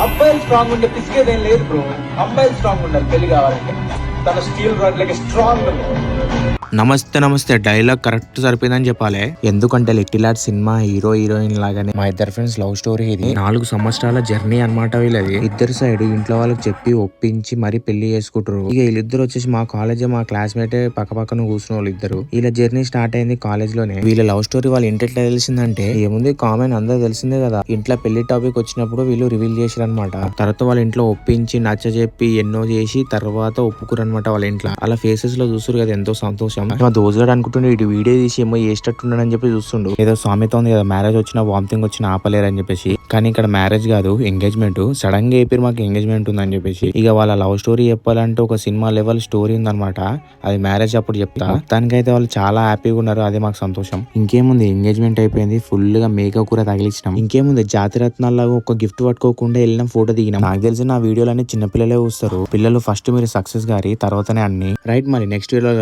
అబ్బాయిలు స్ట్రాంగ్ ఉంటే పిసికేదేం లేదు బ్రో అమ్మాయిలు స్ట్రాంగ్ ఉండాలి. పెళ్ళి కావాలంటే. తన స్టీల్ రాడ్ లైక్ స్ట్రాంగ్ నమస్తే నమస్తే. డైలాగ్ కరెక్ట్ సరిపోయిందని చెప్పాలి. ఎందుకంటే little art cinema hero heroine లాగానే. మా ఇద్దరు ఫ్రెండ్స్ లవ్ స్టోరీ ఇది. నాలుగు సంవత్సరాల జర్నీ అన్నమాట వీళ్ళది. ఇద్దరు సైడ్ ఇంట్లో వాళ్ళకి చెప్పి ఒప్పించి మరి పెళ్ళి చేసుకుంటారు ఇక వీళ్ళిద్దరు వచ్చేసి మా కాలేజ్ మా క్లాస్మేట్ పక్క పక్కన కూర్చున్న వాళ్ళు ఇద్దరు వీళ్ళ జర్నీ స్టార్ట్ అయింది కాలేజ్లోనే. వీళ్ళ లవ్ స్టోరీ వాళ్ళ ఇంటి ఎట్లా తెలిసిందంటే ఏముంది కామన్ అందరూ తెలిసిందే కదా. ఇంట్లో పెళ్ళి టాపిక్ వచ్చినప్పుడు వీళ్ళు రివీల్ చేసారు అనమాట తర్వాత వాళ్ళ ఇంట్లో ఒప్పించి నచ్చ చెప్పి ఎన్నో చేసి తర్వాత ఒప్పుకురు అనమాట వాళ్ళ ఇంట్లో. అలా ఫేసెస్లో చూసారు కదా ఎంతో సంతోషం. మా దోసుగాడు అనుకుంటుండే ఇటు వీడియో తీసి ఏమో చేసేటట్టున్నాడు అని చెప్పి చూస్తుండు. ఏదో సామెత ఉంది కదా మ్యారేజ్ వచ్చినా వామిటింగ్ వచ్చినా ఆపలేరు అని చెప్పేసి. కానీ ఇక్కడ మ్యారేజ్ కాదు ఎంగేజ్మెంట్. సడన్గా చెప్పారు మాకు ఎంగేజ్మెంట్ ఉందని చెప్పేసి. ఇక వాళ్ళ లవ్ స్టోరీ చెప్పాలంటే ఒక సినిమా లెవెల్ స్టోరీ ఉందన్నమాట. అది మ్యారేజ్ అప్పుడు చెప్తా. దానికైతే వాళ్ళు చాలా హ్యాపీగా ఉన్నారు అదే మాకు సంతోషం. ఇంకేముంది ఎంగేజ్మెంట్ అయిపోయింది ఫుల్గా మేకప్ కూడా తగిలించినాం ఇంకేముంది జాతిరత్నాల్లో ఒక గిఫ్ట్ పట్టుకోకుండా వెళ్ళిన ఫోటో దిగినాం. నాకు తెలిసి నా వీడియోలన్నీ చిన్నపిల్లలే వస్తారు పిల్లలు ఫస్ట్ మీరు సక్సెస్ గారి తర్వాతనే అన్ని. రైట్ మరి నెక్స్ట్ వీడియోలో